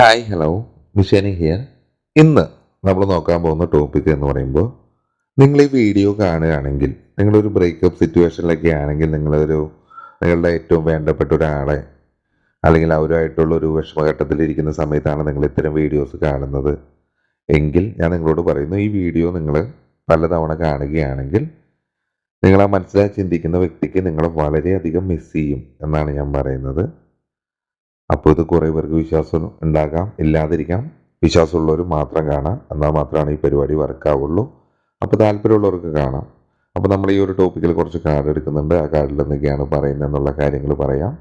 Hi hello മിഷാനി here ഇന്ന് നമ്മൾ നോക്കാൻ പോകുന്ന ടോപ്പിക് എന്ന് പറയുമ്പോൾ നിങ്ങൾ ഈ വീഡിയോ കാണുകയാണെങ്കിൽ നിങ്ങളൊരു ബ്രേക്കപ്പ് സിറ്റുവേഷനിലൊക്കെ ആണെങ്കിൽ നിങ്ങളൊരു നിങ്ങളുടെ ഏറ്റവും വേണ്ടപ്പെട്ട ഒരാളെ അല്ലെങ്കിൽ അവരുമായിട്ടുള്ള ഒരു വിഷമഘട്ടത്തിലിരിക്കുന്ന സമയത്താണ് നിങ്ങൾ ഇത്തരം വീഡിയോസ് കാണുന്നത്. എങ്കിൽ ഞാൻ നിങ്ങളോട് പറയുന്നു ഈ വീഡിയോ നിങ്ങൾ പലതവണ കാണുകയാണെങ്കിൽ നിങ്ങൾ ആ മനസ്സിലായി ചിന്തിക്കുന്ന വ്യക്തിക്ക് നിങ്ങളെ വളരെയധികം മിസ് ചെയ്യും എന്നാണ് ഞാൻ പറയുന്നത്. അപ്പോൾ ഇത് കുറേ പേർക്ക് വിശ്വാസം ഉണ്ടാകാം ഇല്ലാതിരിക്കാം. വിശ്വാസമുള്ളവർ മാത്രം കാണാം. എന്നാൽ മാത്രമാണ് ഈ പരിപാടി വർക്കാവുള്ളൂ അപ്പോൾ താല്പര്യമുള്ളവർക്ക് കാണാം. അപ്പോൾ നമ്മൾ ഈ ഒരു ടോപ്പിക്കിൽ കുറച്ച് കാർഡ് എടുക്കുന്നുണ്ട്. ആ കാർഡിൽ എന്തൊക്കെയാണ് പറയുന്നത് എന്നുള്ള കാര്യങ്ങൾ പറയാം.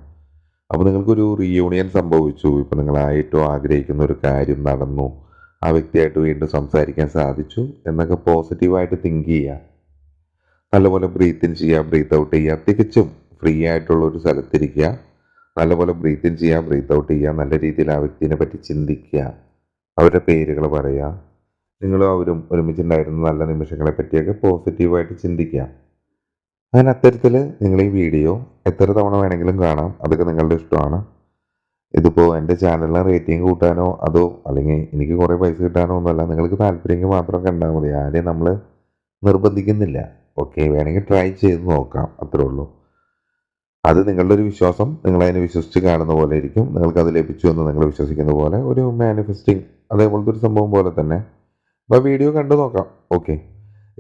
അപ്പോൾ നിങ്ങൾക്കൊരു റീയൂണിയൻ സംഭവിച്ചു. ഇപ്പോൾ ഏറ്റവും ആഗ്രഹിക്കുന്ന ഒരു കാര്യം നടന്നു. ആ വ്യക്തിയായിട്ട് വീണ്ടും സംസാരിക്കാൻ സാധിച്ചു. എന്നൊക്കെ പോസിറ്റീവായിട്ട് തിങ്ക് ചെയ്യുക. നല്ലപോലെ ബ്രീത്ത് ഇൻ ചെയ്യുക ബ്രീത്ത് ഔട്ട് ചെയ്യുക. തികച്ചും ഫ്രീ ആയിട്ടുള്ള ഒരു സ്ഥലത്തിരിക്കുക നല്ലപോലെ ബ്രീത്ത് ഇൻ ചെയ്യുക ബ്രീത്ത് ഔട്ട് ചെയ്യുക നല്ല രീതിയിൽ ആ വ്യക്തിനെ പറ്റി ചിന്തിക്കുക അവരുടെ പേരുകൾ പറയുക. നിങ്ങളും അവരും ഒരുമിച്ചുണ്ടായിരുന്ന നല്ല നിമിഷങ്ങളെ പറ്റിയൊക്കെ പോസിറ്റീവായിട്ട് ചിന്തിക്കുക. അങ്ങനെ അത്തരത്തിൽ നിങ്ങൾ ഈ വീഡിയോ എത്ര തവണ വേണമെങ്കിലും കാണാം. അതൊക്കെ നിങ്ങളുടെ ഇഷ്ടമാണ്. ഇതിപ്പോൾ എന്റെ ചാനലിന് റേറ്റിംഗ് കൂട്ടാനോ അതോ അല്ലെങ്കിൽ എനിക്ക് കുറേ പൈസ കിട്ടാനോ ഒന്നുമല്ല. നിങ്ങൾക്ക് താല്പര്യമെങ്കിൽ മാത്രം കണ്ടാൽ മതി. ആരെയും നമ്മൾ നിർബന്ധിക്കുന്നില്ല. ഓക്കെ വേണമെങ്കിൽ ട്രൈ ചെയ്ത് നോക്കാം. അത്രേ ഉള്ളൂ. അത് നിങ്ങളുടെ ഒരു വിശ്വാസം നിങ്ങൾ അതിനെ വിശ്വസിച്ച് കാണുന്ന പോലെ ഇരിക്കും. നിങ്ങൾക്ക് അത് ലഭിച്ചു എന്ന് നിങ്ങൾ വിശ്വസിക്കുന്ന പോലെ ഒരു മാനിഫെസ്റ്റിംഗ് അതേപോലത്തെ ഒരു സംഭവം പോലെ തന്നെ. അപ്പോൾ വീഡിയോ കണ്ടു നോക്കാം. ഓക്കെ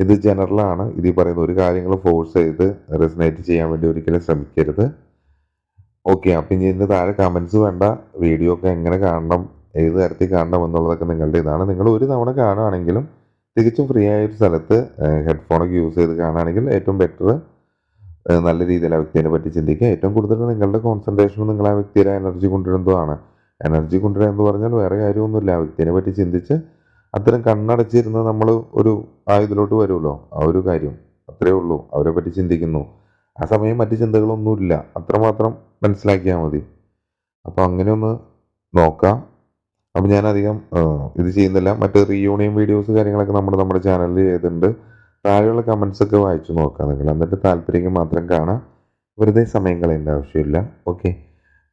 ഇത് ജനറലാണ് ഇത് ഈ പറയുന്ന ഒരു കാര്യങ്ങൾ ഫോഴ്സ് ചെയ്ത് റെസിനേറ്റ് ചെയ്യാൻ വേണ്ടി ഒരിക്കലും ശ്രമിക്കരുത്. ഓക്കെ അപ്പം ഇനി ഇതിന്റെ താഴെ കമൻസ് വേണ്ട. വീഡിയോ ഒക്കെ എങ്ങനെ കാണണം ഏത് തരത്തിൽ കാണണം എന്നുള്ളതൊക്കെ നിങ്ങളുടെ ഇതാണ്. നിങ്ങൾ ഒരു തവണ കാണുകയാണെങ്കിലും തികച്ചും ഫ്രീ ആയ ഒരു സ്ഥലത്ത് ഹെഡ്ഫോണൊക്കെ യൂസ് ചെയ്ത് കാണുകയാണെങ്കിൽ ഏറ്റവും ബെറ്റർ നല്ല രീതിയിൽ ആ വ്യക്തിയെ പറ്റി ചിന്തിക്കുക. ഏറ്റവും കൂടുതൽ നിങ്ങളുടെ കോൺസെൻട്രേഷൻ നിങ്ങൾ ആ വ്യക്തിയുടെ എനർജി കൊണ്ടുവരുന്നതാണ് എനർജി കൊണ്ടുവരിക എന്ന് പറഞ്ഞാൽ വേറെ കാര്യമൊന്നുമില്ല. ആ വ്യക്തിയെ പറ്റി ചിന്തിച്ച് അത്തരം കണ്ണടച്ചിരുന്ന് നമ്മൾ ഒരു ആ ഇതിലോട്ട് വരുമല്ലോ. ആ ഒരു കാര്യം. അത്രേ ഉള്ളൂ. അവരെ പറ്റി ചിന്തിക്കുന്നു. ആ സമയം മറ്റ് ചിന്തകളൊന്നുമില്ല. അത്രമാത്രം മനസ്സിലാക്കിയാൽ മതി. അപ്പോൾ അങ്ങനെ ഒന്ന് നോക്കാം. അപ്പം ആ, ഇത് ചെയ്യുന്നില്ല. മറ്റ് റീയൂണിയൻ വീഡിയോസ് കാര്യങ്ങളൊക്കെ നമ്മൾ നമ്മുടെ ചാനലിൽ ചെയ്തിട്ടുണ്ട്. താഴെയുള്ള കമൻസ് ഒക്കെ വായിച്ചു നോക്കുക നിങ്ങൾ. എന്നിട്ട് താല്പര്യം മാത്രം കാണാം. വെറുതെ സമയം കളയേണ്ട ആവശ്യമില്ല. ഓക്കെ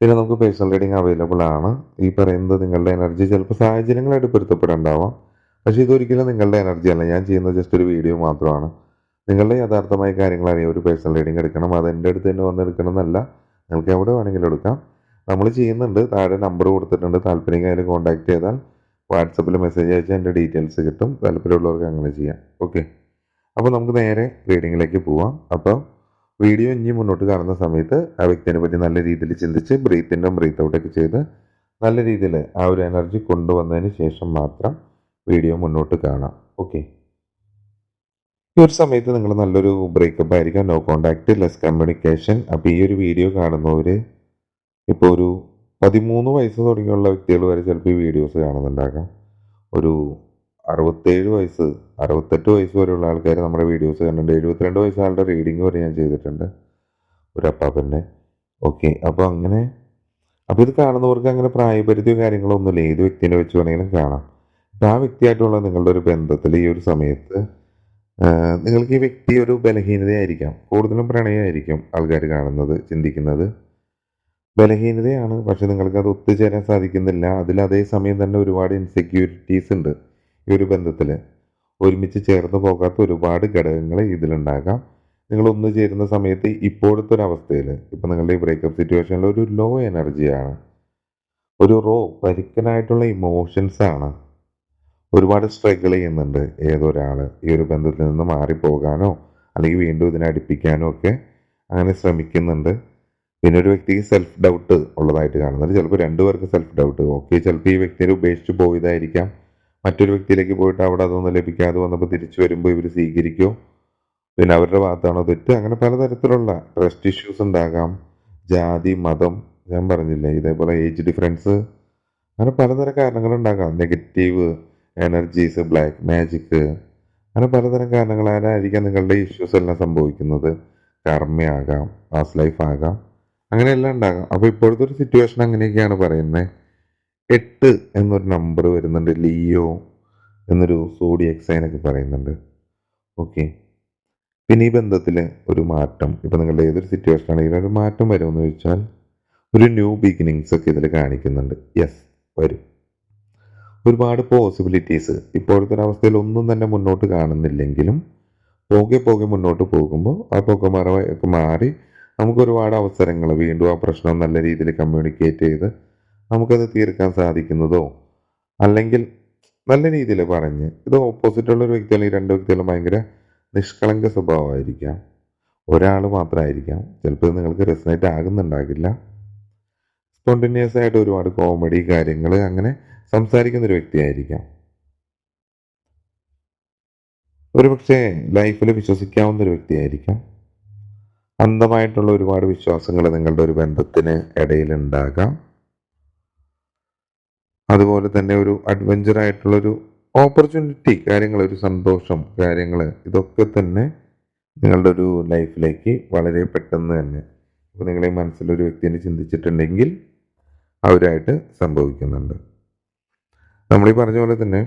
പിന്നെ നമുക്ക് പേഴ്സണൽ റീഡിങ് അവൈലബിൾ ആണ്. ഈ പറയുന്നത് നിങ്ങളുടെ എനർജി ചിലപ്പോൾ സാഹചര്യങ്ങളായിട്ട് പൊരുത്തപ്പെടേണ്ടാവാം. പക്ഷേ ഇതൊരിക്കലും നിങ്ങളുടെ എനർജി അല്ല. ഞാൻ ചെയ്യുന്നത് ജസ്റ്റ് ഒരു വീഡിയോ മാത്രമാണ്. നിങ്ങളുടെ യഥാർത്ഥമായ കാര്യങ്ങൾ അറിയാം ഒരു പേഴ്സണൽ റീഡിങ് എടുക്കണം. അത് എന്റെ അടുത്ത് തന്നെ വന്ന് എടുക്കണം എന്നല്ല നിങ്ങൾക്ക് എവിടെ വേണമെങ്കിലും എടുക്കാം. നമ്മൾ ചെയ്യുന്നുണ്ട്. താഴെ നമ്പർ കൊടുത്തിട്ടുണ്ട്. താല്പര്യം അതിൽ കോൺടാക്ട് ചെയ്താൽ വാട്സപ്പിൽ മെസ്സേജ് അയച്ചാൽ എന്റെ ഡീറ്റെയിൽസ് കിട്ടും. താല്പര്യമുള്ളവർക്ക് അങ്ങനെ ചെയ്യാം. ഓക്കെ അപ്പോൾ നമുക്ക് നേരെ റീഡിങ്ങിലേക്ക് പോവാം. അപ്പോൾ വീഡിയോ ഇനി മുന്നോട്ട് കാണുന്ന സമയത്ത് ആ വ്യക്തിനെ പറ്റി നല്ല രീതിയിൽ ചിന്തിച്ച് ബ്രീത്തിന്റെ ബ്രീത്ത് ഔട്ടൊക്കെ ചെയ്ത് നല്ല രീതിയിൽ ആ ഒരു എനർജി കൊണ്ടുവന്നതിന് ശേഷം മാത്രം വീഡിയോ മുന്നോട്ട് കാണാം. ഓക്കെ ഈ ഒരു സമയത്ത് നിങ്ങൾ നല്ലൊരു ബ്രേക്കപ്പ് ആയിരിക്കാം. നോ കോണ്ടാക്ട് ലെസ് കമ്മ്യൂണിക്കേഷൻ അപ്പോൾ ഈ ഒരു വീഡിയോ കാണുന്നവർ ഇപ്പോൾ ഒരു പതിമൂന്ന് വയസ്സ് തുടങ്ങിയുള്ള വ്യക്തികൾ വരെ ചിലപ്പോൾ ഈ വീഡിയോസ് കാണുന്നുണ്ടാകാം. ഒരു അറുപത്തേഴ് വയസ്സ് അറുപത്തെട്ട് വയസ്സ് വരെയുള്ള ആൾക്കാർ നമ്മുടെ വീഡിയോസ് കണ്ടിട്ടുണ്ട്. എഴുപത്തിരണ്ട് വയസ്സാളുടെ റീഡിങ് വരെ ഞാൻ ചെയ്തിട്ടുണ്ട്. ഒരു അപ്പാപ്പന്റെ ഓക്കെ അപ്പോൾ അങ്ങനെ അപ്പോൾ ഇത് കാണുന്നവർക്ക് അങ്ങനെ പ്രായപരിധിയോ കാര്യങ്ങളോ ഒന്നുമില്ല. ഏത് വ്യക്തിനെ വെച്ച് വേണമെങ്കിലും കാണാം. ആ വ്യക്തിയായിട്ടുള്ള നിങ്ങളുടെ ഒരു ബന്ധത്തിൽ ഈ ഒരു സമയത്ത് നിങ്ങൾക്ക് ഈ വ്യക്തി ഒരു ബലഹീനതയായിരിക്കാം. കൂടുതലും പ്രണയമായിരിക്കും ആൾക്കാർ കാണുന്നത് ചിന്തിക്കുന്നത്. ബലഹീനതയാണ് പക്ഷെ നിങ്ങൾക്ക് അത് ഒത്തുചേരാൻ സാധിക്കുന്നില്ല. അതിൽ അതേ സമയം തന്നെ ഒരുപാട് ഇൻസെക്യൂരിറ്റീസ് ഉണ്ട്. ഈ ഒരു ബന്ധത്തിൽ ഒരുമിച്ച് ചേർന്ന് പോകാത്ത ഒരുപാട് ഘടകങ്ങൾ ഇതിലുണ്ടാകാം. നിങ്ങൾ ഒന്ന് ചേരുന്ന സമയത്ത് ഇപ്പോഴത്തെ ഒരു അവസ്ഥയിൽ ഇപ്പം നിങ്ങളുടെ ഈ ബ്രേക്കപ്പ് സിറ്റുവേഷനിൽ ഒരു ലോ എനർജിയാണ് ഒരു റോ പരുക്കനായിട്ടുള്ള ഇമോഷൻസാണ് ഒരുപാട് സ്ട്രഗിൾ ചെയ്യുന്നുണ്ട് ഏതൊരാൾ ഈ ഒരു ബന്ധത്തിൽ നിന്ന് മാറിപ്പോകാനോ അല്ലെങ്കിൽ വീണ്ടും ഇതിനെ അടുപ്പിക്കാനോ ഒക്കെ അങ്ങനെ ശ്രമിക്കുന്നുണ്ട്. പിന്നെ ഒരു വ്യക്തിക്ക് സെൽഫ് ഡൗട്ട് ഉള്ളതായിട്ട് കാണുന്നുണ്ട്. ചിലപ്പോൾ രണ്ടുപേർക്ക് സെൽഫ് ഡൗട്ട് ഓക്കെ ചിലപ്പോൾ ഈ വ്യക്തിയെ ഉപേക്ഷിച്ച് പോയതായിരിക്കാം. മറ്റൊരു വ്യക്തിയിലേക്ക് പോയിട്ട് അവിടെ അതൊന്നും ലഭിക്കാതെ വന്നപ്പോൾ തിരിച്ചു വരുമ്പോൾ ഇവർ സ്വീകരിക്കുമോ പിന്നെ അവരുടെ ഭാഗത്താണോ തെറ്റ്? അങ്ങനെ പലതരത്തിലുള്ള ട്രസ്റ്റ് ഇഷ്യൂസ് ഉണ്ടാകാം. ജാതി മതം ഞാൻ പറഞ്ഞില്ലേ ഇതേപോലെ ഏജ് ഡിഫറൻസ് അങ്ങനെ പലതരം കാരണങ്ങളുണ്ടാകാം നെഗറ്റീവ് എനർജീസ് ബ്ലാക്ക് മാജിക് അങ്ങനെ പലതരം കാരണങ്ങളാലായിരിക്കാം നിങ്ങളുടെ ഇഷ്യൂസ് എല്ലാം സംഭവിക്കുന്നത്? കർമ്മയാകാം പാസ് ലൈഫ് ആകാം അങ്ങനെയെല്ലാം ഉണ്ടാകാം. അപ്പോൾ ഇപ്പോഴത്തെ ഒരു സിറ്റുവേഷൻ അങ്ങനെയൊക്കെയാണ് പറയുന്നത് എട്ട് എന്നൊരു നമ്പർ വരുന്നുണ്ട് ലിയോ എന്നൊരു സോഡിയക് ഒക്കെ പറയുന്നുണ്ട്. ഓക്കെ പിന്നെ ഈ ബന്ധത്തിൽ ഒരു മാറ്റം ഇപ്പം നിങ്ങളുടെ ഏതൊരു സിറ്റുവേഷൻ ആണെങ്കിലും ഒരു മാറ്റം വരുമെന്ന് ചോദിച്ചാൽ ഒരു ന്യൂ ബിഗിനിങ്സ് ഒക്കെ ഇതിൽ കാണിക്കുന്നുണ്ട്. യെസ് വരും. ഒരുപാട് പോസിബിലിറ്റീസ് ഇപ്പോഴത്തെ ഒരു അവസ്ഥയിൽ ഒന്നും തന്നെ മുന്നോട്ട് കാണുന്നില്ലെങ്കിലും പോകെ പോകെ മുന്നോട്ട് പോകുമ്പോൾ ആ പുകമറ ഒക്കെ മാറി നമുക്ക് ഒരുപാട് അവസരങ്ങൾ വീണ്ടും ആ പ്രശ്നം നല്ല രീതിയിൽ കമ്മ്യൂണിക്കേറ്റ് ചെയ്ത് നമുക്കത് തീർക്കാൻ സാധിക്കുന്നതോ? അല്ലെങ്കിൽ നല്ല രീതിയിൽ പറഞ്ഞ് ഇത് ഓപ്പോസിറ്റ് ഉള്ള ഒരു വ്യക്തി അല്ലെങ്കിൽ രണ്ട് വ്യക്തികളും ഭയങ്കര നിഷ്കളങ്ക സ്വഭാവമായിരിക്കാം. ഒരാൾ മാത്രമായിരിക്കാം. ചിലപ്പോൾ നിങ്ങൾക്ക് റെസിനേറ്റ് ആകുന്നുണ്ടാകില്ല. സ്പോണ്ടിന്യൂസ് ആയിട്ട് ഒരുപാട് കോമഡി കാര്യങ്ങൾ അങ്ങനെ സംസാരിക്കുന്ന ഒരു വ്യക്തിയായിരിക്കാം. ഒരു പക്ഷേ ലൈഫിൽ വിശ്വസിക്കാവുന്ന ഒരു വ്യക്തിയായിരിക്കാം. അന്ധമായിട്ടുള്ള ഒരുപാട് വിശ്വാസങ്ങൾ നിങ്ങളുടെ ഒരു ബന്ധത്തിന് ഇടയിൽ ഉണ്ടാകാം. അതുപോലെ തന്നെ ഒരു അഡ്വഞ്ചർ ആയിട്ടുള്ളൊരു ഓപ്പർച്യൂണിറ്റി കാര്യങ്ങൾ ഒരു സന്തോഷം കാര്യങ്ങൾ ഇതൊക്കെ തന്നെ നിങ്ങളുടെ ഒരു ലൈഫിലേക്ക് വളരെ പെട്ടെന്ന് തന്നെ ഇപ്പോൾ നിങ്ങളെ മനസ്സിലൊരു വ്യക്തിനെ ചിന്തിച്ചിട്ടുണ്ടെങ്കിൽ അവരായിട്ട് സംഭവിക്കുന്നുണ്ട്. നമ്മൾ ഈ പറഞ്ഞ പോലെ തന്നെ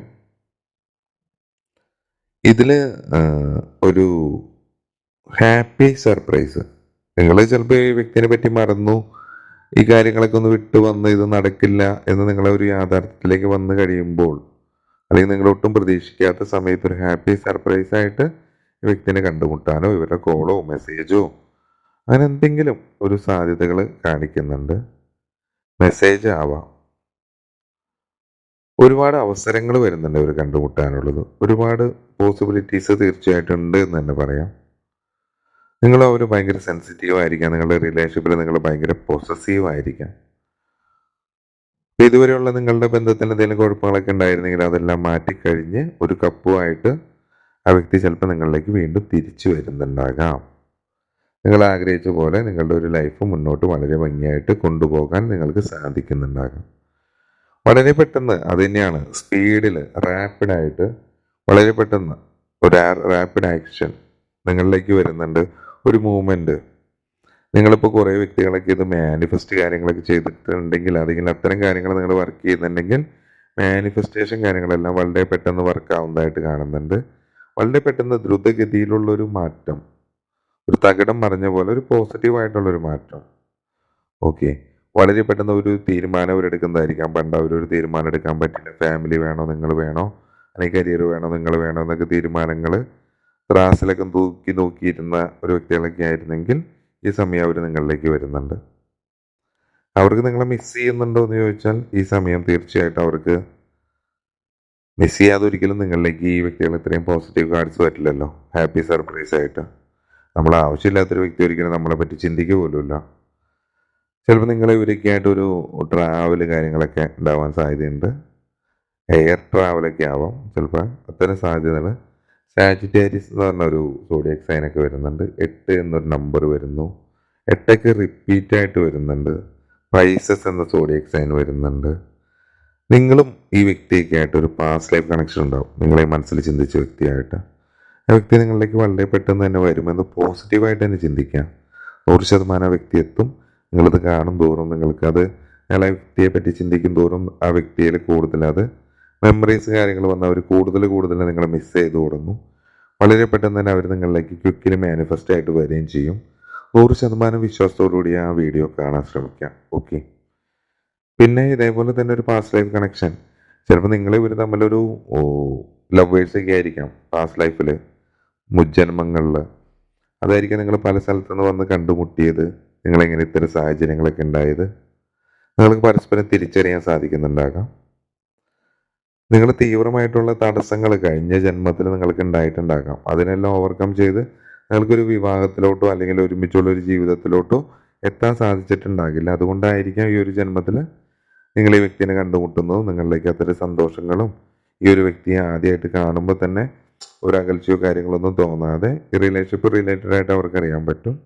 ഇതിൽ ഒരു ഹാപ്പി സർപ്രൈസ് നിങ്ങൾ ചിലപ്പോൾ ഈ വ്യക്തിനെ പറ്റി മറന്നു ഈ കാര്യങ്ങളൊക്കെ ഒന്ന് വിട്ടു വന്ന് ഇത് നടക്കില്ല എന്ന് നിങ്ങളെ ഒരു യാഥാർത്ഥ്യത്തിലേക്ക് വന്നു കഴിയുമ്പോൾ അല്ലെങ്കിൽ നിങ്ങൾ ഒട്ടും പ്രതീക്ഷിക്കാത്ത സമയത്ത് ഒരു ഹാപ്പി സർപ്രൈസ് ആയിട്ട് വ്യക്തിനെ കണ്ടുമുട്ടാനോ ഇവരുടെ കോളോ മെസ്സേജോ അങ്ങനെ എന്തെങ്കിലും ഒരു സാധ്യതകൾ കാണിക്കുന്നുണ്ട്. മെസ്സേജ് ആവാം. ഒരുപാട് അവസരങ്ങൾ വരുന്നുണ്ട് ഇവർ കണ്ടുമുട്ടാനുള്ളത്. ഒരുപാട് പോസിബിലിറ്റീസ് തീർച്ചയായിട്ടും ഉണ്ട് എന്ന് തന്നെ പറയാം. നിങ്ങൾ അവർ ഭയങ്കര സെൻസിറ്റീവ് ആയിരിക്കാം. നിങ്ങളുടെ റിലേഷൻഷിപ്പിൽ നിങ്ങൾ ഭയങ്കര പൊസസീവ് ആയിരിക്കാം. ഇതുവരെയുള്ള നിങ്ങളുടെ ബന്ധത്തിന് എന്തെങ്കിലും കുഴപ്പങ്ങളൊക്കെ ഉണ്ടായിരുന്നെങ്കിൽ അതെല്ലാം മാറ്റിക്കഴിഞ്ഞ് ഒരു കപ്പുമായിട്ട് ആ വ്യക്തി ചിലപ്പോൾ നിങ്ങളിലേക്ക് വീണ്ടും തിരിച്ചു വരുന്നുണ്ടാകാം. നിങ്ങൾ ആഗ്രഹിച്ച പോലെ നിങ്ങളുടെ ഒരു ലൈഫ് മുന്നോട്ട് വളരെ ഭംഗിയായിട്ട് കൊണ്ടുപോകാൻ നിങ്ങൾക്ക് സാധിക്കുന്നുണ്ടാകാം. വളരെ പെട്ടെന്ന് അത് തന്നെയാണ്. സ്പീഡിൽ റാപ്പിഡായിട്ട് വളരെ പെട്ടെന്ന് ഒരു റാപ്പിഡ് ആക്ഷൻ നിങ്ങളിലേക്ക് വരുന്നുണ്ട്. ഒരു മൂവ്മെന്റ് നിങ്ങളിപ്പോൾ കുറേ വ്യക്തികളൊക്കെ ഇത് മാനിഫെസ്റ്റ് കാര്യങ്ങളൊക്കെ ചെയ്തിട്ടുണ്ടെങ്കിൽ അല്ലെങ്കിൽ അത്തരം കാര്യങ്ങൾ നിങ്ങൾ വർക്ക് ചെയ്യുന്നുണ്ടെങ്കിൽ മാനിഫെസ്റ്റേഷൻ കാര്യങ്ങളെല്ലാം വളരെ പെട്ടെന്ന് വർക്കാവുന്നതായിട്ട് കാണുന്നുണ്ട്. വളരെ പെട്ടെന്ന് ദ്രുതഗതിയിലുള്ള ഒരു മാറ്റം. ഒരു തകിടം മറിഞ്ഞ പോലെ ഒരു പോസിറ്റീവായിട്ടുള്ളൊരു മാറ്റം. ഓക്കെ വളരെ പെട്ടെന്ന് ഒരു തീരുമാനം അവരെടുക്കുന്നതായിരിക്കാം. പണ്ട് അവരൊരു തീരുമാനം എടുക്കാൻ പറ്റില്ല. ഫാമിലി വേണോ നിങ്ങൾ വേണോ? അല്ലെങ്കിൽ കരിയർ വേണോ നിങ്ങൾ വേണോ എന്നൊക്കെ തീരുമാനങ്ങൾ ത്രാസിലൊക്കെ തൂക്കി നോക്കിയിരുന്ന ഒരു വ്യക്തികളൊക്കെ ആയിരുന്നെങ്കിൽ ഈ സമയം അവർ നിങ്ങളിലേക്ക് വരുന്നുണ്ട്. അവർക്ക് നിങ്ങളെ മിസ് ചെയ്യുന്നുണ്ടോ എന്ന് ചോദിച്ചാൽ ഈ സമയം തീർച്ചയായിട്ടും അവർക്ക് മിസ് ചെയ്യാതെ ഒരിക്കലും നിങ്ങളിലേക്ക് ഈ വ്യക്തികൾ ഇത്രയും പോസിറ്റീവ് കാർഡ്സ് പറ്റില്ലല്ലോ ഹാപ്പി സർപ്രൈസ് ആയിട്ട്. നമ്മൾ ആവശ്യമില്ലാത്തൊരു വ്യക്തി ഒരിക്കലും നമ്മളെ പറ്റി ചിന്തിക്കുക പോലുമില്ല. ചിലപ്പോൾ നിങ്ങളെ ഇവരൊക്കെ ആയിട്ടൊരു ട്രാവൽ കാര്യങ്ങളൊക്കെ ഉണ്ടാവാൻ സാധ്യതയുണ്ട്. എയർ ട്രാവലൊക്കെ ആവാം ചിലപ്പോൾ അത്തരം സാധ്യതകൾ സാജിറ്റേരിയസ് എന്ന് പറഞ്ഞ ഒരു സോഡിയക് സൈനൊക്കെ വരുന്നുണ്ട്. എട്ട് എന്നൊരു നമ്പർ വരുന്നു. എട്ടൊക്കെ റിപ്പീറ്റ് ആയിട്ട് വരുന്നുണ്ട്. പൈസസ് എന്ന സോഡിയക് സൈൻ വരുന്നുണ്ട്. നിങ്ങളും ഈ വ്യക്തിയൊക്കെ ആയിട്ട് ഒരു പാസ് ലൈഫ് കണക്ഷൻ ഉണ്ടാവും. നിങ്ങളെ മനസ്സിൽ ചിന്തിച്ച വ്യക്തിയായിട്ട്. ആ വ്യക്തി നിങ്ങളിലേക്ക് വളരെ പെട്ടെന്ന് തന്നെ വരുമെന്ന് പോസിറ്റീവായിട്ട് തന്നെ ചിന്തിക്കാം. നൂറ് ശതമാനം വ്യക്തി എത്തും. നിങ്ങളത് കാണും തോറും നിങ്ങൾക്ക് അത് ആ വ്യക്തിയെ പറ്റി ചിന്തിക്കും തോറും ആ വ്യക്തിയിൽ കൂടുതൽ അത് മെമ്മറീസ് കാര്യങ്ങൾ വന്ന് അവർ കൂടുതൽ കൂടുതൽ നിങ്ങളെ മിസ് ചെയ്ത് തുടങ്ങും വളരെ പെട്ടെന്ന് തന്നെ അവർ നിങ്ങളിലേക്ക് ക്വിക്കിൽ മാനിഫെസ്റ്റ് ആയിട്ട് വരികയും ചെയ്യും. നൂറ് ശതമാനം വിശ്വാസത്തോടുകൂടി ആ വീഡിയോ കാണാൻ ശ്രമിക്കാം. ഓക്കെ പിന്നെ ഇതേപോലെ തന്നെ ഒരു പാസ്റ്റ് ലൈഫ് കണക്ഷൻ ചിലപ്പോൾ നിങ്ങൾ ഇവർ തമ്മിലൊരു ലവേഴ്സൊക്കെ ആയിരിക്കാം പാസ്റ്റ് ലൈഫിൽ മുജ്ജന്മങ്ങളിൽ അതായിരിക്കും നിങ്ങൾ പല സ്ഥലത്തുനിന്ന് വന്ന് കണ്ടുമുട്ടിയത് നിങ്ങളെങ്ങനെ ഇത്തരം സാഹചര്യങ്ങളൊക്കെ ഉണ്ടായത്. നിങ്ങൾക്ക് പരസ്പരം തിരിച്ചറിയാൻ സാധിക്കുന്നുണ്ടാകാം. നിങ്ങൾ തീവ്രമായിട്ടുള്ള തടസ്സങ്ങൾ കഴിഞ്ഞ ജന്മത്തിൽ നിങ്ങൾക്ക് ഉണ്ടായിട്ടുണ്ടാകാം. അതിനെല്ലാം ഓവർകം ചെയ്ത് നിങ്ങൾക്കൊരു വിവാഹത്തിലോട്ടോ അല്ലെങ്കിൽ ഒരുമിച്ചുള്ള ഒരു ജീവിതത്തിലോട്ടോ എത്താൻ സാധിച്ചിട്ടുണ്ടാകില്ല. അതുകൊണ്ടായിരിക്കാം ഈ ഒരു ജന്മത്തിൽ നിങ്ങൾ ഈ വ്യക്തിനെ കണ്ടുമുട്ടുന്നതും നിങ്ങളിലേക്ക് അത്തരം സന്തോഷങ്ങളും ഈ ഒരു വ്യക്തിയെ ആദ്യമായിട്ട് കാണുമ്പോൾ തന്നെ ഒരു അകൽച്ചയോ കാര്യങ്ങളൊന്നും തോന്നാതെ ഈ റിലേഷൻഷിപ്പ് റിലേറ്റഡ് ആയിട്ട് അവർക്കറിയാൻ പറ്റും.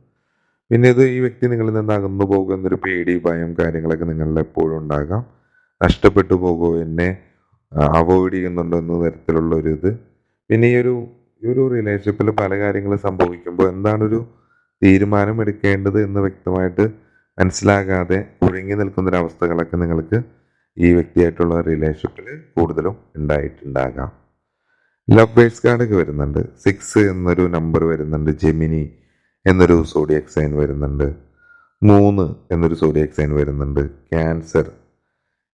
പിന്നെ ഇത് ഈ വ്യക്തി നിങ്ങളിൽ നിന്ന് അകന്നു പോകുന്നൊരു പേടി ഭയം കാര്യങ്ങളൊക്കെ നിങ്ങളിൽ എപ്പോഴും ഉണ്ടാകാം. നഷ്ടപ്പെട്ടു പോകുമോ എന്നെ അവോയ്ഡ് ചെയ്യുന്നുണ്ടോ എന്ന തരത്തിലുള്ള ഒരു ഇത്. പിന്നെ ഈ ഒരു ഈ ഒരു റിലേഷൻഷിപ്പിൽ പല കാര്യങ്ങളും സംഭവിക്കുമ്പോൾ എന്താണൊരു തീരുമാനം എടുക്കേണ്ടത് എന്ന് വ്യക്തമായിട്ട് മനസ്സിലാകാതെ ഒഴുങ്ങി നിൽക്കുന്നൊരവസ്ഥകളൊക്കെ നിങ്ങൾക്ക് ഈ വ്യക്തിയായിട്ടുള്ള റിലേഷൻഷിപ്പിൽ കൂടുതലും ഉണ്ടായിട്ടുണ്ടാകാം. ലവ് ബേഴ്സ് കാർഡൊക്കെ വരുന്നുണ്ട്. സിക്സ് എന്നൊരു നമ്പർ വരുന്നുണ്ട്. ജെമിനി എന്നൊരു സോഡിയക് സൈൻ വരുന്നുണ്ട്. മൂന്ന് എന്നൊരു സോഡിയക് സൈൻ വരുന്നുണ്ട്. ക്യാൻസർ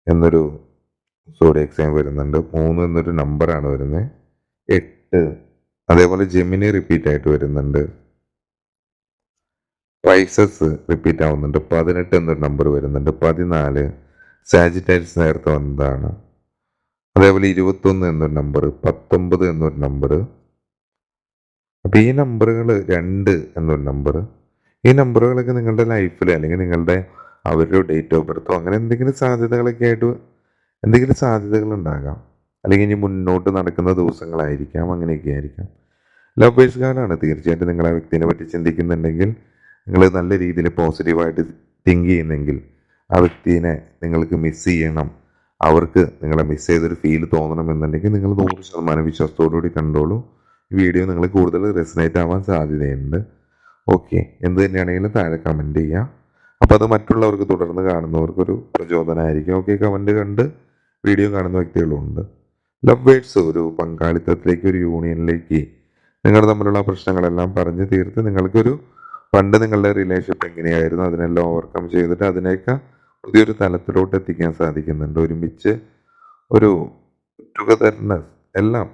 എന്നൊരു സോഡിയക് സൈൻ വരുന്നുണ്ട്. മൂന്ന് എന്നൊരു നമ്പറാണ് വരുന്നത് എട്ട്. അതേപോലെ ജെമിനി റിപ്പീറ്റ് ആയിട്ട് വരുന്നുണ്ട്. പൈസസ് റിപ്പീറ്റ് ആവുന്നുണ്ട്. പതിനെട്ട് എന്നൊരു നമ്പർ വരുന്നുണ്ട്. പതിനാല്. സാജിറ്റൈറ്റ്സ് നേരത്തെ വന്നതാണ്. അതേപോലെ ഇരുപത്തൊന്ന് എന്നൊരു നമ്പർ പത്തൊമ്പത് എന്നൊരു നമ്പർ അപ്പം ഈ നമ്പറുകൾ രണ്ട് എന്നൊരു നമ്പർ ഈ നമ്പറുകളൊക്കെ നിങ്ങളുടെ ലൈഫിൽ അല്ലെങ്കിൽ നിങ്ങളുടെ അവരുടെ ഡേറ്റ് ഓഫ് ബർത്തോ അങ്ങനെ എന്തെങ്കിലും സാധ്യതകളൊക്കെ ആയിട്ട് എന്തെങ്കിലും സാധ്യതകൾ ഉണ്ടാകാം അല്ലെങ്കിൽ ഇനി മുന്നോട്ട് നടക്കുന്ന ദിവസങ്ങളായിരിക്കാം അങ്ങനെയൊക്കെ ആയിരിക്കാം. ലവ് ബേസ് കാർഡാണ് തീർച്ചയായിട്ടും നിങ്ങൾ ആ വ്യക്തിനെ പറ്റി ചിന്തിക്കുന്നുണ്ടെങ്കിൽ നിങ്ങൾ നല്ല രീതിയിൽ പോസിറ്റീവായിട്ട് തിങ്ക് ചെയ്യുന്നെങ്കിൽ ആ വ്യക്തിനെ നിങ്ങൾക്ക് മിസ് ചെയ്യണം. അവർക്ക് നിങ്ങളെ മിസ് ചെയ്തൊരു ഫീൽ തോന്നണം എന്നുണ്ടെങ്കിൽ നിങ്ങൾ നൂറ് ശതമാനം വിശ്വാസത്തോടുകൂടി കണ്ടോളൂ. ഈ വീഡിയോ നിങ്ങൾ കൂടുതൽ റെസിനേറ്റ് ആവാൻ സാധ്യതയുണ്ട്. ഓക്കെ എന്ത് തന്നെയാണെങ്കിലും താഴെ കമന്റ് ചെയ്യാം. അപ്പോൾ അത് മറ്റുള്ളവർക്ക് തുടർന്ന് കാണുന്നവർക്കൊരു പ്രചോദനമായിരിക്കും. ഓക്കെ കമന്റ് കണ്ട് വീഡിയോ കാണുന്ന വ്യക്തികളുണ്ട്. ലവ് ബേഡ്സ് ഒരു പങ്കാളിത്തത്തിലേക്ക് ഒരു യൂണിയനിലേക്ക് നിങ്ങൾ തമ്മിലുള്ള പ്രശ്നങ്ങളെല്ലാം പറഞ്ഞ് തീർത്ത് നിങ്ങൾക്കൊരു പണ്ട് നിങ്ങളുടെ റിലേഷൻഷിപ്പ് എങ്ങനെയായിരുന്നു അതിനെല്ലാം ഓവർകം ചെയ്തിട്ട് അതിനേക്കാൾ പുതിയൊരു തലത്തിലോട്ട് എത്തിക്കാൻ സാധിക്കുന്നുണ്ട്. ഒരുമിച്ച് ഒരു ടുഗദർനെസ് എല്ലാം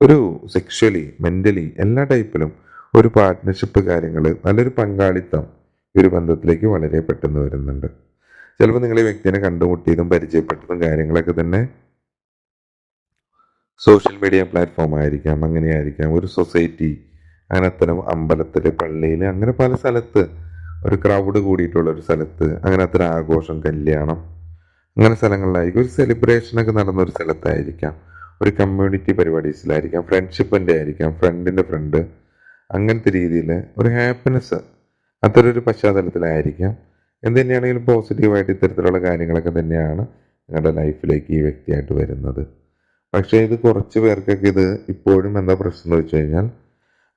ഒരു സെക്ഷലി മെന്റലി എല്ലാ ടൈപ്പിലും ഒരു പാർട്ട്ണർഷിപ്പ് കാര്യങ്ങൾ നല്ലൊരു പങ്കാളിത്തം ഈ ഒരു ബന്ധത്തിലേക്ക് വളരെ പെട്ടെന്ന് വരുന്നുണ്ട്. ചിലപ്പോൾ നിങ്ങൾ ഈ വ്യക്തിനെ കണ്ടുമുട്ടിയതും പരിചയപ്പെട്ടതും കാര്യങ്ങളൊക്കെ തന്നെ സോഷ്യൽ മീഡിയ പ്ലാറ്റ്ഫോം ആയിരിക്കാം അങ്ങനെയായിരിക്കാം. ഒരു സൊസൈറ്റി അങ്ങനെ അത്തരം അമ്പലത്തിൽ പള്ളിയിൽ അങ്ങനെ പല സ്ഥലത്ത് ഒരു ക്രൗഡ് കൂടിയിട്ടുള്ള ഒരു സ്ഥലത്ത് അങ്ങനെ അത്തരം ആഘോഷം കല്യാണം അങ്ങനെ സ്ഥലങ്ങളിലായിരിക്കും. ഒരു സെലിബ്രേഷനൊക്കെ നടന്ന ഒരു സ്ഥലത്തായിരിക്കാം. ഒരു കമ്മ്യൂണിറ്റി പരിപാടീസിലായിരിക്കാം. ഫ്രണ്ട്ഷിപ്പിന്റെ ആയിരിക്കാം. ഫ്രണ്ടിന്റെ ഫ്രണ്ട് അങ്ങനത്തെ രീതിയിൽ ഒരു ഹാപ്പിനെസ് അത്തരം ഒരു പശ്ചാത്തലത്തിലായിരിക്കാം. എന്ത് തന്നെയാണെങ്കിലും പോസിറ്റീവായിട്ട് ഇത്തരത്തിലുള്ള കാര്യങ്ങളൊക്കെ തന്നെയാണ് നിങ്ങളുടെ ലൈഫിലേക്ക് ഈ വ്യക്തിയായിട്ട് വരുന്നത്. പക്ഷേ ഇത് കുറച്ച് പേർക്കൊക്കെ ഇത് ഇപ്പോഴും എന്താ പ്രശ്നം എന്ന് വെച്ച് കഴിഞ്ഞാൽ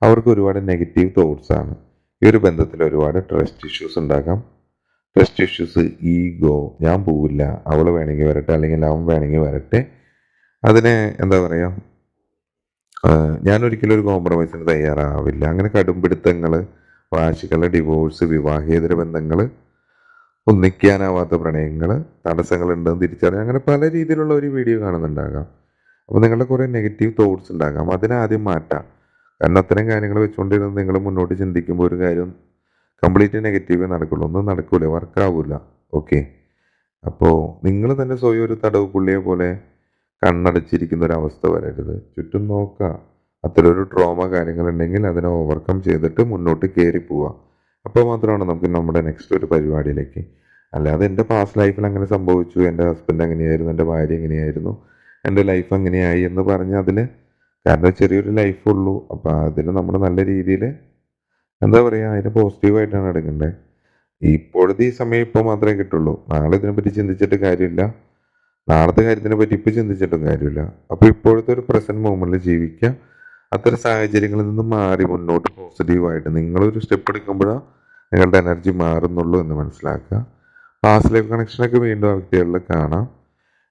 അവർക്ക് ഒരുപാട് നെഗറ്റീവ് തോട്ട്സ് ആണ്. ഈ ഒരു ബന്ധത്തിൽ ഒരുപാട് ട്രസ്റ്റ് ഇഷ്യൂസ് ഉണ്ടാക്കാം ട്രസ്റ്റ് ഇഷ്യൂസ് ഈഗോ ഞാൻ പോവില്ല അവൾ വേണമെങ്കിൽ വരട്ടെ അല്ലെങ്കിൽ അവൻ വേണമെങ്കിൽ വരട്ടെ. അതിനെ എന്താ പറയുക ഞാൻ ഒരിക്കലും ഒരു കോംപ്രമൈസിന് തയ്യാറാവില്ല. അങ്ങനെ കടുംപിടുത്തങ്ങൾ വാശികൾ ഡിവോഴ്സ് വിവാഹേതര ബന്ധങ്ങൾ ഒന്നിക്കാനാവാത്ത പ്രണയങ്ങൾ തടസ്സങ്ങളുണ്ടെന്ന് തിരിച്ചറിയാം അങ്ങനെ പല രീതിയിലുള്ള ഒരു വീഡിയോ കാണുന്നുണ്ടാകാം. അപ്പോൾ നിങ്ങളുടെ കുറേ നെഗറ്റീവ് തോട്ട്സ് ഉണ്ടാകാം. അതിനെ ആദ്യം മാറ്റാം. കാരണം അത്തരം കാര്യങ്ങൾ വെച്ചുകൊണ്ടിരുന്ന് നിങ്ങൾ മുന്നോട്ട് ചിന്തിക്കുമ്പോൾ ഒരു കാര്യം കംപ്ലീറ്റ് നെഗറ്റീവേ നടക്കുള്ളൂ. ഒന്നും നടക്കൂല. വർക്കാവില്ല ഓക്കെ അപ്പോൾ നിങ്ങൾ തന്നെ സ്വയം ഒരു തടവ് പുള്ളിയെ പോലെ കണ്ണടച്ചിരിക്കുന്ന ഒരു അവസ്ഥ വരരുത്. ചുറ്റും നോക്കുക. അത്തരം ഒരു ട്രോമ കാര്യങ്ങളുണ്ടെങ്കിൽ അതിനെ ഓവർകം ചെയ്തിട്ട് മുന്നോട്ട് കയറി പോവുക അപ്പോൾ മാത്രമാണ് നമുക്ക് നമ്മുടെ നെക്സ്റ്റ് ഒരു പരിപാടിയിലേക്ക്. അല്ലാതെ എന്റെ പാസ്റ്റ് ലൈഫിൽ അങ്ങനെ സംഭവിച്ചു. എന്റെ ഹസ്ബൻഡ് എങ്ങനെയായിരുന്നു? എന്റെ ഭാര്യ എങ്ങനെയായിരുന്നു? എന്റെ ലൈഫ് എങ്ങനെയായി എന്ന് പറഞ്ഞ് അതിൽ കാരണം ചെറിയൊരു ഉള്ളൂ. അപ്പോൾ അതിൽ നമ്മൾ നല്ല രീതിയിൽ എന്താ പറയുക അതിനെ പോസിറ്റീവായിട്ടാണ് എടുക്കേണ്ടത് ഇപ്പോഴത്തെ ഈ സമയം ഇപ്പോൾ മാത്രമേ കിട്ടുള്ളൂ. നാളെ ഇതിനെപ്പറ്റി ചിന്തിച്ചിട്ട് കാര്യമില്ല. നാളത്തെ കാര്യത്തിനെ പറ്റി ഇപ്പോൾ ചിന്തിച്ചിട്ടും കാര്യമില്ല. അപ്പോൾ ഇപ്പോഴത്തെ ഒരു പ്രസന്റ് മൂമെന്റിൽ ജീവിക്കുക. അത്തരം സാഹചര്യങ്ങളിൽ നിന്ന് മാറി മുന്നോട്ട് പോസിറ്റീവായിട്ട് നിങ്ങളൊരു സ്റ്റെപ്പ് എടുക്കുമ്പോഴാണ് നിങ്ങളുടെ എനർജി മാറുന്നുള്ളൂ എന്ന് മനസ്സിലാക്കുക. പാസ്റ്റ് ലൈഫ് കണക്ഷനൊക്കെ വീണ്ടും ആ വ്യക്തികളിൽ കാണാം.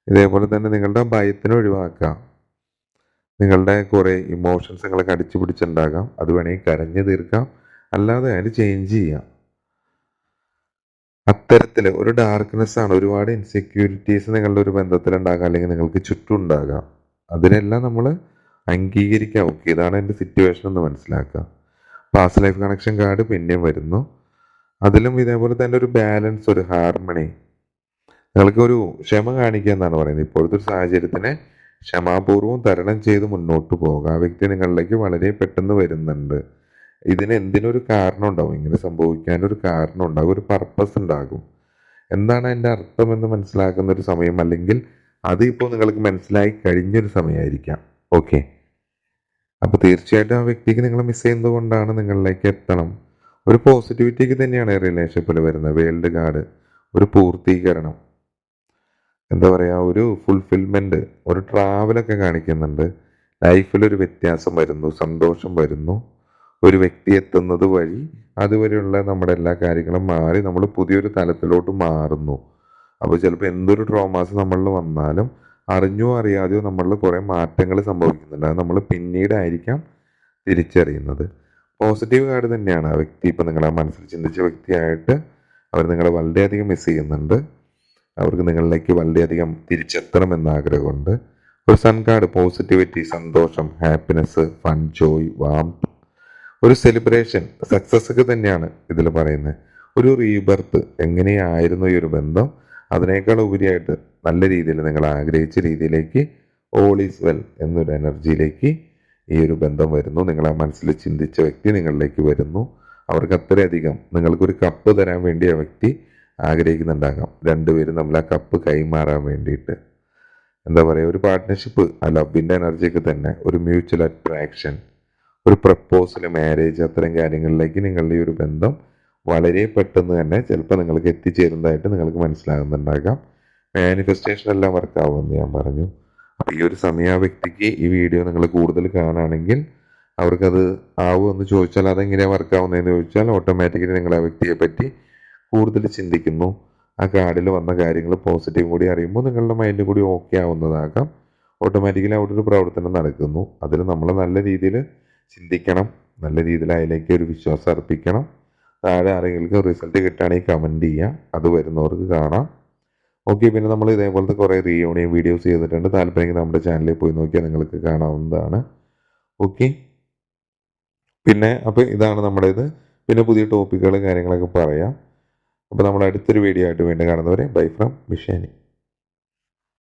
ഇതേപോലെ തന്നെ നിങ്ങളുടെ ഭയത്തിനെ ഒഴിവാക്കാം. നിങ്ങളുടെ കുറേ ഇമോഷൻസ് നിങ്ങളൊക്കെ അടിച്ചു പിടിച്ചുണ്ടാകാം. അത് വേണമെങ്കിൽ കരഞ്ഞു തീർക്കാം. അല്ലാതെ അതിന് ചേഞ്ച് ചെയ്യാം. അത്തരത്തിൽ ഒരു ഡാർക്ക്നെസ് ആണ്. ഒരുപാട് ഇൻസെക്യൂരിറ്റീസ് നിങ്ങളുടെ ഒരു ബന്ധത്തിലുണ്ടാകാം. അല്ലെങ്കിൽ നിങ്ങൾക്ക് ചുറ്റും ഉണ്ടാകാം. അതിനെല്ലാം നമ്മൾ അംഗീകരിക്കാം. ഓക്കെ ഇതാണ് എന്റെ സിറ്റുവേഷൻ എന്ന് മനസ്സിലാക്കുക പാസ് ലൈഫ് കണക്ഷൻ കാർഡ് പിന്നെയും വരുന്നു. അതിലും ഇതേപോലെ തന്നെ ഒരു ബാലൻസ് ഒരു ഹാർമണി നിങ്ങൾക്ക് ഒരു ക്ഷമ കാണിക്കുക എന്നാണ് പറയുന്നത്. ഇപ്പോഴത്തെ ഒരു സാഹചര്യത്തിനെ ക്ഷമാപൂർവം തരണം ചെയ്ത് മുന്നോട്ട് പോകുക ആ വ്യക്തി നിങ്ങളിലേക്ക് വളരെ പെട്ടെന്ന് വരുന്നുണ്ട്. ഇതിന് എന്തിനൊരു കാരണം ഉണ്ടാവും? ഇങ്ങനെ സംഭവിക്കാനൊരു കാരണം ഉണ്ടാകും. ഒരു പർപ്പസ് ഉണ്ടാകും. എന്താണ് അതിന്റെ അർത്ഥം എന്ന് മനസ്സിലാക്കുന്ന ഒരു സമയം അല്ലെങ്കിൽ അത് ഇപ്പോൾ നിങ്ങൾക്ക് മനസ്സിലായി കഴിഞ്ഞൊരു സമയമായിരിക്കാം. ഓക്കെ അപ്പോൾ തീർച്ചയായിട്ടും ആ വ്യക്തിക്ക് നിങ്ങൾ മിസ് ചെയ്യുന്നത് കൊണ്ടാണ് നിങ്ങളിലേക്ക് എത്തണം. ഒരു പോസിറ്റിവിറ്റിക്ക് തന്നെയാണ് റിലേഷൻഷിപ്പിൽ വരുന്നത്. വേൾഡ് കാർഡ് ഒരു പൂർത്തീകരണം. എന്താ പറയുക ഒരു ഫുൾഫിൽമെന്റ് ഒരു ട്രാവലൊക്കെ കാണിക്കുന്നുണ്ട്. ലൈഫിലൊരു വ്യത്യാസം വരുന്നു സന്തോഷം വരുന്നു. ഒരു വ്യക്തി എത്തുന്നത് വഴി അതുവരെയുള്ള നമ്മുടെ എല്ലാ കാര്യങ്ങളും മാറി നമ്മൾ പുതിയൊരു തലത്തിലോട്ട് മാറുന്നു. അപ്പോൾ ചിലപ്പോൾ എന്തൊരു ട്രോമാസ് നമ്മളിൽ വന്നാലും അറിഞ്ഞോ അറിയാതെയോ നമ്മളിൽ കുറേ മാറ്റങ്ങൾ സംഭവിക്കുന്നുണ്ട്. അത് നമ്മൾ പിന്നീടായിരിക്കാം തിരിച്ചറിയുന്നത്. പോസിറ്റീവ് കാർഡ് തന്നെയാണ്. ആ വ്യക്തി ഇപ്പം നിങ്ങളെ മനസ്സിൽ ചിന്തിച്ച വ്യക്തിയായിട്ട് അവർ നിങ്ങളെ വളരെയധികം മിസ് ചെയ്യുന്നുണ്ട്. അവർക്ക് നിങ്ങളിലേക്ക് വളരെയധികം തിരിച്ചെത്തണം ആഗ്രഹമുണ്ട്. ഒരു സൺ കാർഡ് പോസിറ്റിവിറ്റി സന്തോഷം ഹാപ്പിനെസ് ഫൺ ജോയ് വാം ഒരു സെലിബ്രേഷൻ സക്സസ് ഒക്കെ തന്നെയാണ് ഇതിൽ പറയുന്നത്. ഒരു റീബർത്ത് എങ്ങനെയായിരുന്നു ഈ ഒരു ബന്ധം? അതിനേക്കാൾ ഉപരിയായിട്ട് നല്ല രീതിയിൽ നിങ്ങൾ ആഗ്രഹിച്ച രീതിയിലേക്ക് ഓൾ ഈസ് വെൽ എന്നൊരു എനർജിയിലേക്ക് ഈ ഒരു ബന്ധം വരുന്നു. നിങ്ങൾ ആ മനസ്സിൽ ചിന്തിച്ച വ്യക്തി നിങ്ങളിലേക്ക് വരുന്നു. അവർക്ക് അത്രയധികം നിങ്ങൾക്കൊരു കപ്പ് തരാൻ വേണ്ടി ആ വ്യക്തി ആഗ്രഹിക്കുന്നുണ്ടാകാം. രണ്ടുപേരും നമ്മൾ ആ കപ്പ് കൈമാറാൻ വേണ്ടിയിട്ട്. എന്താ പറയുക ഒരു പാർട്ട്ണർഷിപ്പ് ആ ലവിന്റെ എനർജിയൊക്കെ തന്നെ ഒരു മ്യൂച്വൽ അട്രാക്ഷൻ ഒരു പ്രപ്പോസൽ മാരേജ് അത്തരം കാര്യങ്ങളിലേക്ക് നിങ്ങളുടെ ഈ ഒരു ബന്ധം വളരെ പെട്ടെന്ന് തന്നെ ചിലപ്പോൾ നിങ്ങൾക്ക് എത്തിച്ചേരുന്നതായിട്ട് നിങ്ങൾക്ക് മനസ്സിലാകുന്നുണ്ടാകാം. മാനിഫെസ്റ്റേഷൻ എല്ലാം വർക്കാവുമെന്ന് ഞാൻ പറഞ്ഞു. അപ്പോൾ ഈ ഒരു സമയ വ്യക്തിക്ക് ഈ വീഡിയോ നിങ്ങൾ കൂടുതൽ കാണുകയാണെങ്കിൽ അവർക്കത് ആവുമെന്ന് ചോദിച്ചാൽ അതെങ്ങനെയാണ് വർക്കാവുന്നതെന്ന് ചോദിച്ചാൽ ഓട്ടോമാറ്റിക്കലി നിങ്ങൾ ആ വ്യക്തിയെ പറ്റി കൂടുതൽ ചിന്തിക്കുന്നു. ആ കാർഡിൽ വന്ന കാര്യങ്ങൾ പോസിറ്റീവ് കൂടി അറിയുമ്പോൾ നിങ്ങളുടെ മൈൻഡ് കൂടി ഓക്കെ ആവുന്നതാകാം. ഓട്ടോമാറ്റിക്കലി അവിടെ ഒരു പ്രവർത്തനം നടക്കുന്നു. അതിൽ നമ്മൾ നല്ല രീതിയിൽ ചിന്തിക്കണം. നല്ല രീതിയിൽ അതിലേക്ക് ഒരു വിശ്വാസം അർപ്പിക്കണം. താഴെ ആരെങ്കിലും റിസൾട്ട് കിട്ടുകയാണെങ്കിൽ കമന്റ് ചെയ്യുക. അത് വരുന്നവർക്ക് കാണാം. ഓക്കെ പിന്നെ നമ്മൾ ഇതേപോലത്തെ കുറേ റീയൂണിയൻ വീഡിയോസ് ചെയ്തിട്ടുണ്ട്. താല്പര്യമെങ്കിൽ നമ്മുടെ ചാനലിൽ പോയി നോക്കിയാൽ നിങ്ങൾക്ക് കാണാവുന്നതാണ്. ഓക്കെ? പിന്നെ അപ്പോൾ ഇതാണ് നമ്മുടെ ഇത്. പിന്നെ പുതിയ ടോപ്പിക്കുകൾ കാര്യങ്ങളൊക്കെ പറയാം. അപ്പോൾ നമ്മൾ അടുത്തൊരു വീഡിയോ ആയിട്ട് വീണ്ടും കാണുന്നവരെ ബൈ ഫ്രം മിഷേനി